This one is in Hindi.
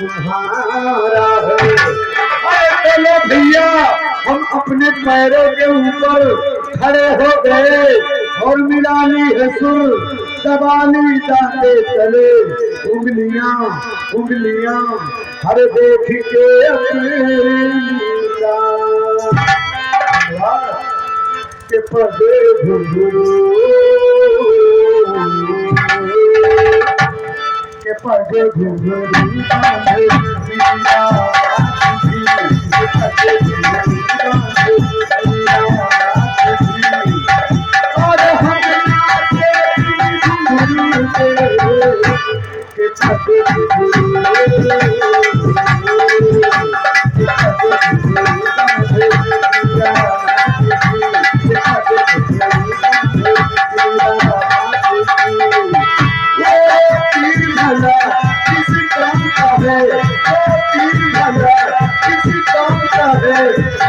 तुम्हारा है। चलो भैया, हम अपने पैरों के ऊपर खड़े हो गए और मिलानी है सुर, दबानी जाते चले। उंगलियाँ उंगलियाँ, हर देख के अपने के पदे घुंघरू ভজে ভুলি